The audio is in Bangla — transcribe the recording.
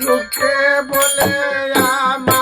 দুঃখে বলে আমার